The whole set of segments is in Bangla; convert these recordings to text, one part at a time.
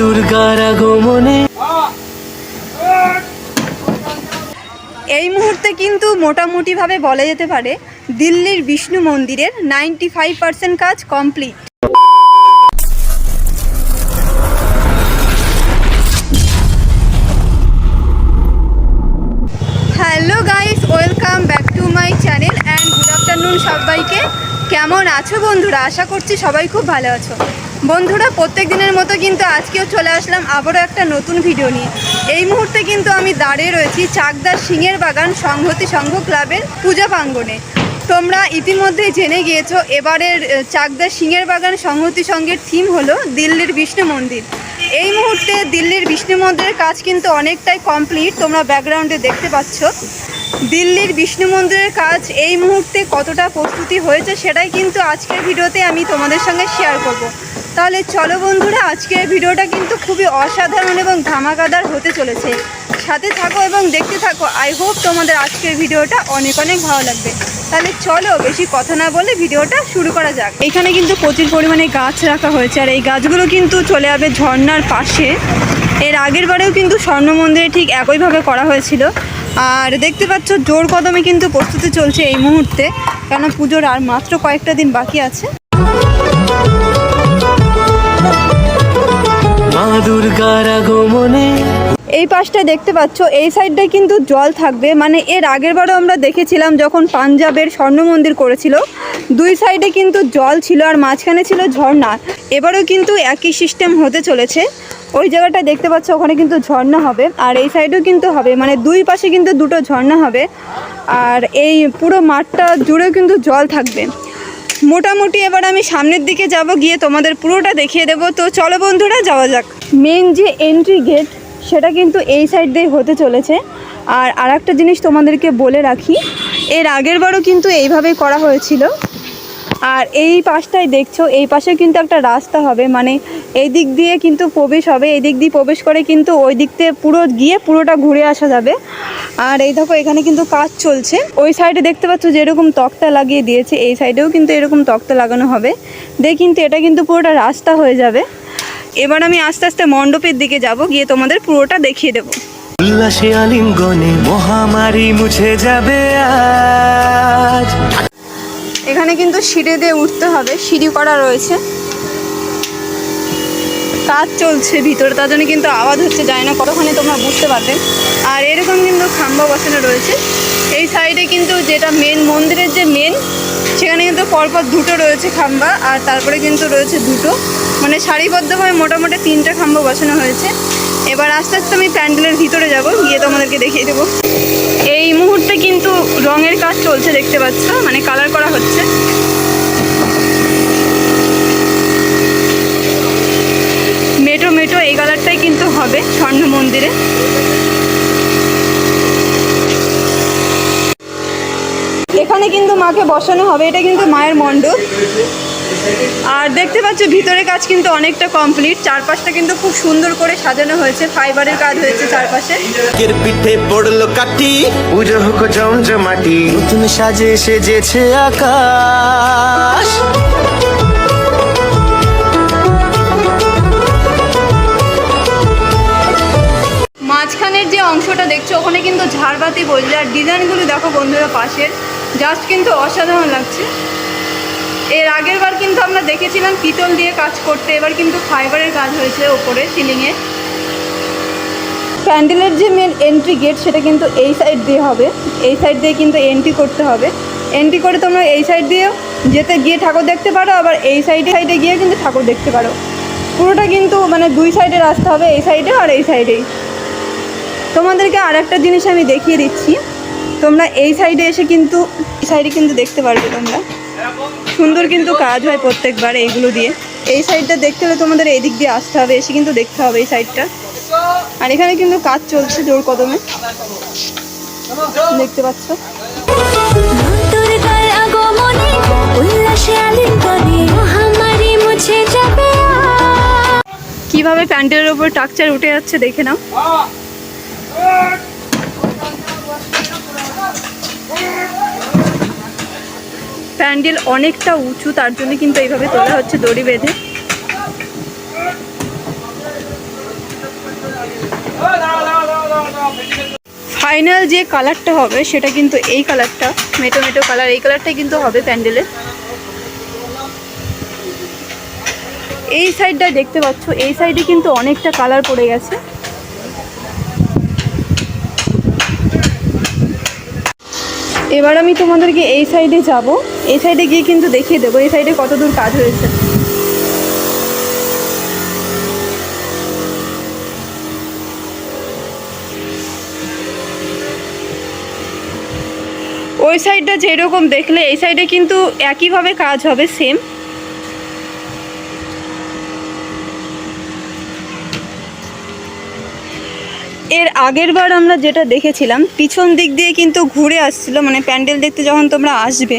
দুর্গার আগমনে। এই মুহূর্তে কিন্তু মোটামুটিভাবে বলা যেতে পারে দিল্লির বিষ্ণু মন্দিরের নাইনটি ফাইভ পার্সেন্ট কাজ complete. Hello guys, welcome back to my channel and good afternoon সবাইকে। কেমন আছো বন্ধুরা? আশা করছি সবাই খুব ভালো আছো। বন্ধুরা, প্রত্যেক দিনের মতো কিন্তু আজকেও চলে আসলাম আবারও একটা নতুন ভিডিও নিয়ে। এই মুহূর্তে কিন্তু আমি দাঁড়িয়ে রয়েছি চাকদার সিংহের বাগান সংহতি সংঘ ক্লাবের পূজা প্রাঙ্গণে। তোমরা ইতিমধ্যেই জেনে গিয়েছো, এবারের চাকদার সিংহের বাগান সংহতি সংঘের থিম হলো দিল্লির বিষ্ণু মন্দির। এই মুহূর্তে দিল্লির বিষ্ণু মন্দিরের কাজ কিন্তু অনেকটাই কমপ্লিট তোমরা ব্যাকগ্রাউন্ডে দেখতে পাচ্ছ। দিল্লির বিষ্ণু মন্দিরের কাজ এই মুহূর্তে কতটা প্রস্তুতি হয়েছে সেটাই কিন্তু আজকের ভিডিওতে আমি তোমাদের সঙ্গে শেয়ার করব। তাহলে চলো বন্ধুরা, আজকের ভিডিওটা কিন্তু খুবই অসাধারণ এবং ধামাকাদার হতে চলেছে। সাথে থাকো এবং দেখতে থাকো আই হোপ তোমাদের আজকের ভিডিওটা অনেক অনেক ভালো লাগবে। তাহলে চলো বেশি কথা না বলে ভিডিওটা শুরু করা যাক। এখানে কিন্তু প্রচুর পরিমাণে গাছ রাখা হয়েছে, আর এই গাছগুলো কিন্তু চলে যাবে ঝর্নার পাশে। এর আগের বারেও কিন্তু স্বর্ণ মন্দিরে ঠিক একইভাবে করা হয়েছিল। আর দেখতে পাচ্ছ, জোর কদমে কিন্তু প্রস্তুতি চলছে এই মুহূর্তে কেন পুজোর আর মাত্র কয়েকটা দিন বাকি আছে। এই পাশটা দেখতে পাচ্ছ, এই সাইডটায় কিন্তু জল থাকবে। মানে এর আগের বারও আমরা দেখেছিলাম যখন পাঞ্জাবের স্বর্ণ মন্দির করেছিল, দুই সাইডে কিন্তু জল ছিল আর মাঝখানে ছিল ঝর্ণা। এবারও কিন্তু একই সিস্টেম হতে চলেছে। ওই জায়গাটা দেখতে পাচ্ছ, ওখানে কিন্তু ঝর্ণা হবে আর এই সাইডেও কিন্তু হবে। মানে দুই পাশে কিন্তু দুটো ঝর্ণা হবে। আর এই পুরো মাঠটা জুড়েও কিন্তু জল থাকবে। মোটামুটি এবার আমি সামনের দিকে যাব, গিয়ে তোমাদের পুরোটা দেখিয়ে দেবো। তো চলো বন্ধুরা, যাওয়া যাক। মেন যে এন্ট্রি গেট সেটা কিন্তু এই সাইড দিয়ে হতে চলেছে। আর আরেকটা জিনিস তোমাদেরকে বলে রাখি, এর আগের বারও কিন্তু এইভাবেই করা হয়েছিল। আর এই পাশটাই দেখছ, এই পাশে কিন্তু একটা রাস্তা হবে মানে এই দিক দিয়ে কিন্তু প্রবেশ হবে, এই দিক দিয়ে প্রবেশ করে কিন্তু ওই দিক দিয়ে পুরো গিয়ে পুরোটা ঘুরে আসা যাবে। আর এই দেখো, এখানে কিন্তু কাজ চলছে। ওই সাইডে দেখতে পাচ্ছ যেরকম তক্তা লাগিয়ে দিয়েছে, এই সাইডেও কিন্তু এরকম তক্তা লাগানো হবে। দিয়ে কিন্তু এটা কিন্তু পুরোটা রাস্তা হয়ে যাবে। এবার আমি আস্তে আস্তে মণ্ডপের দিকে যাব, গিয়ে তোমাদের পুরোটা দেখিয়ে দেবো। উল্লাসে আলিঙ্গনে মহামারী মুছে যাবে এখানে কিন্তু সিঁড়ি দিয়ে উঠতে হবে, সিঁড়ি করা রয়েছে। কাজ চলছে ভিতরে, তার জন্য কিন্তু আওয়াজ হচ্ছে যায় না কতক্ষণে তোমরা বুঝতে পারবে। আর এরকম কিন্তু খাম্বা বসানো রয়েছে। এই সাইডে কিন্তু যেটা মেন মন্দিরের যে মেন সেখানে কিন্তু পরপর দুটো রয়েছে খাম্বা, আর তারপরে কিন্তু রয়েছে দুটো। মানে সারিবদ্ধভাবে মোটামুটি তিনটে খাম্বা বসানো হয়েছে। এবার আস্তে আস্তে আমি প্যান্ডেলের ভিতরে যাব, গিয়ে তোমাদেরকে দেখিয়ে দেবো। এই মুহূর্তে কিন্তু রঙের কাজ চলছে, দেখতে পাচ্ছ? মানে কালার করা হচ্ছে। মেটো মেটো এই কালারটাই কিন্তু হবে স্বর্ণ মন্দিরে। এখানে কিন্তু মাকে বসানো হবে, এটা কিন্তু মায়ের মণ্ডপ। আর দেখতে পাচ্ছ ভিতরে কাজ কিন্তু অনেকটা কমপ্লিট চারপাশটা কিন্তু খুব সুন্দর করে সাজানো হয়েছে। ফাইবারের কাজ হয়েছে চারপাশে। কের পিঠে পড়ল কাটি পুজো হোক জমজমাটি। নতুন সাজে সেজেছে আকাশ। মাঝখানের যে অংশটা দেখছ ওখানে কিন্তু ঝাড়বাতি বলছে আর ডিজাইনগুলো দেখো বন্ধুরা পাশের। জাস্ট কিন্তু অসাধারণ লাগছে। এর আগের বার কিন্তু আমরা দেখেছিলাম পিতল দিয়ে কাজ করতে, এবার কিন্তু ফাইবারের কাজ হয়েছে ওপরে, সিলিংয়ে। প্যান্ডেলের যে মেন এন্ট্রি গেট সেটা কিন্তু এই সাইড দিয়ে হবে। এই সাইড দিয়ে কিন্তু এন্ট্রি করতে হবে। এন্ট্রি করে তোমরা এই সাইড দিয়েও যেতে গিয়ে ঠাকুর দেখতে পারো, আবার এই সাইডে সাইডে গিয়ে কিন্তু ঠাকুর দেখতে পারো। পুরোটা কিন্তু মানে দুই সাইডে রাস্তা হবে, এই সাইডে আর এই সাইডেই তোমাদেরকে আর একটা জিনিস আমি দেখিয়ে দিচ্ছি। তোমরা এই সাইডে এসে কিন্তু সাইডে কিন্তু দেখতে পারবে তোমরা। সুন্দর কিন্তু কাজ হয় প্রত্যেকবার এইগুলো দিয়ে। এই সাইডটা দেখতে হলে তোমাদের এই দিক দিয়ে আসতে হবে এসে কিন্তু দেখতে হবে এই সাইডটা আর এখানে কিন্তু কাজ চলছে জোর কদমে। দেখতে পাচ্ছ। কীভাবে প্যান্ডেলের ওপর টাকচার উঠে যাচ্ছে দেখে নাও। প্যান্ডেল অনেকটা উঁচু, তার জন্য কিন্তু এইভাবে তোলা হচ্ছে দড়ি বেঁধে। ফাইনাল যে কালারটা হবে, সেটা কিন্তু এই কালারটা, মেটো মেটো কালার, এই কালারটাই কিন্তু হবে প্যান্ডেলের এই সাইডটা দেখতে পাচ্ছ, এই সাইডে কিন্তু অনেকটা কালার পড়ে গেছে। এবার আমি তোমাদেরকে এই সাইডে যাব। এই সাইডে গিয়ে কিন্তু দেখিয়ে দেবো এই সাইডে কত দূর কাজ হয়েছে। ওই সাইডটা যেরকম দেখলে, এই সাইডে কিন্তু একইভাবে কাজ হবে সেম এর আগের বার আমরা যেটা দেখেছিলাম পিছন দিক দিয়ে কিন্তু ঘুরে আসছিল মানে প্যান্ডেল দেখতে যখন তোমরা আসবে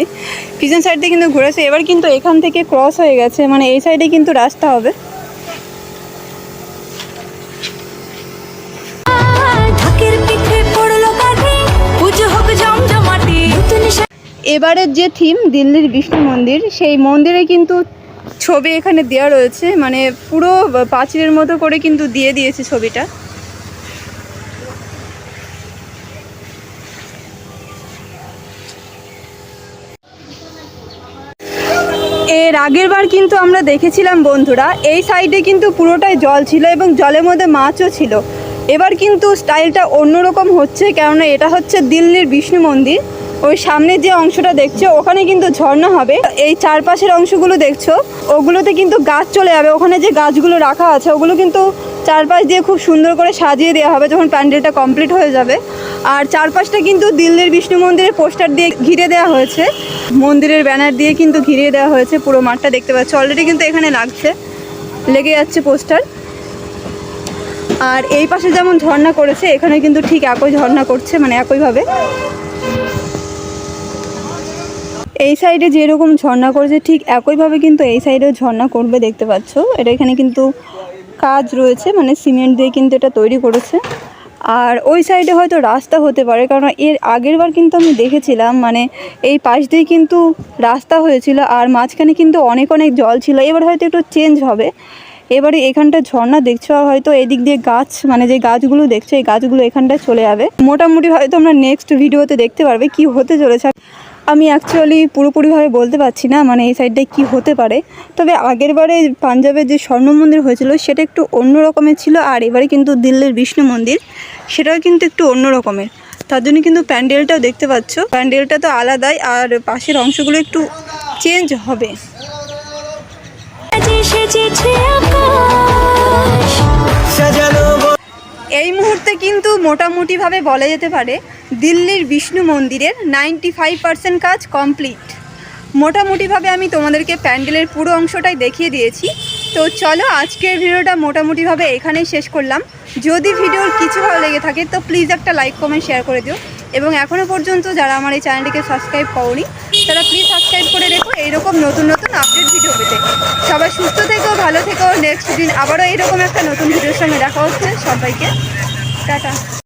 পিছন সাইড দিয়ে কিন্তু ঘুরে আসে এবার কিন্তু এখান থেকে ক্রস হয়ে গেছে মানে এই সাইডে কিন্তু রাস্তা হবে। এবারের যে থিম দিল্লির বিষ্ণু মন্দির সেই মন্দিরে কিন্তু ছবি এখানে দেওয়া রয়েছে মানে পুরো পাঁচিলের মতো করে কিন্তু দিয়ে দিয়েছে ছবিটা। এর আগের বার কিন্তু আমরা দেখেছিলাম বন্ধুরা, এই সাইডে কিন্তু পুরোটাই জল ছিল এবং জলের মধ্যে মাছও ছিল। এবার কিন্তু স্টাইলটা অন্যরকম হচ্ছে, কেননা এটা হচ্ছে দিল্লির বিষ্ণু মন্দির। ওই সামনে যে অংশটা দেখছ, ওখানে কিন্তু ঝর্ণা হবে। এই চারপাশের অংশগুলো দেখছ, ওগুলোতে কিন্তু গাছ চলে যাবে। ওখানে যে গাছগুলো রাখা আছে, ওগুলো কিন্তু চারপাশ দিয়ে খুব সুন্দর করে সাজিয়ে দেওয়া হবে যখন প্যান্ডেলটা কমপ্লিট হয়ে যাবে। আর চারপাশটা কিন্তু দিল্লির বিষ্ণু মন্দিরের পোস্টার দিয়ে ঘিরে দেওয়া হয়েছে। মন্দিরের ব্যানার দিয়ে কিন্তু ঘিরিয়ে দেওয়া হয়েছে পুরো মাঠটা দেখতে পাচ্ছ। অলরেডি কিন্তু এখানে লাগছে, লেগে যাচ্ছে পোস্টার। আর এই পাশে যেমন ঝর্ণা করেছে, এখানে কিন্তু ঠিক একই ঝর্ণা করছে মানে একইভাবে। এই সাইডে যেরকম ঝর্ণা করেছে, ঠিক একইভাবে কিন্তু এই সাইডেও ঝর্ণা করবে, দেখতে পাচ্ছ। এটা এখানে কিন্তু কাজ রয়েছে মানে সিমেন্ট দিয়ে কিন্তু এটা তৈরি করেছে। আর ওই সাইডে হয়তো রাস্তা হতে পারে, কারণ এর আগের বার কিন্তু আমি দেখেছিলাম মানে এই পাশ দিয়ে কিন্তু রাস্তা হয়েছিল, আর মাঝখানে কিন্তু অনেক অনেক জল ছিল, এবার হয়তো একটু চেঞ্জ হবে। এবারে এখানটা ঝর্ণা দেখছ হয়তো এদিক দিয়ে গাছ মানে যে গাছগুলো দেখছ, এই গাছগুলো এখানটায় চলে যাবে। মোটামুটি হয়তো আমরা নেক্সট ভিডিওতে দেখতে পারবে কি হতে চলেছে। আমি অ্যাকচুয়ালি পুরোপুরিভাবে বলতে পারছি না মানে এই সাইডটায় কি হতে পারে। তবে আগের বারে পাঞ্জাবের যে স্বর্ণ মন্দির হয়েছিল, সেটা একটু অন্য রকমের ছিল আর এবারে কিন্তু দিল্লির বিষ্ণু মন্দির, সেটাও কিন্তু একটু অন্য রকমের। তার জন্য কিন্তু প্যান্ডেলটাও দেখতে পাচ্ছ। প্যান্ডেলটা তো আলাদাই আর পাশের অংশগুলো একটু চেঞ্জ হবে। সাজে সেজেছে আকাশ মুহূর্তে কিন্তু মোটামুটিভাবে বলা যেতে পারে দিল্লির বিষ্ণু মন্দিরের নাইনটি ফাইভ পার্সেন্ট কাজ কমপ্লিট। মোটামুটিভাবে আমি তোমাদেরকে প্যান্ডেলের পুরো অংশটাই দেখিয়ে দিয়েছি। তো চলো আজকের ভিডিওটা মোটামুটিভাবে এখানেই শেষ করলাম। যদি ভিডিওর কিছু ভালো লেগে থাকে তো প্লিজ একটা লাইক, কমেন্ট, শেয়ার করে দিও। এবং এখনও পর্যন্ত যারা আমার এই চ্যানেলটিকে সাবস্ক্রাইব করনি, তারা প্লিজ সাবস্ক্রাইব করে রেখো। এইরকম নতুন নতুন আপডেট ভিডিও পেতে। সবাই সুস্থ থেকো, ভালো থেকো। নেক্সট দিন আবারও এইরকম একটা নতুন ভিডিওর সঙ্গে দেখা হচ্ছে সবাইকে। 嘎嘎。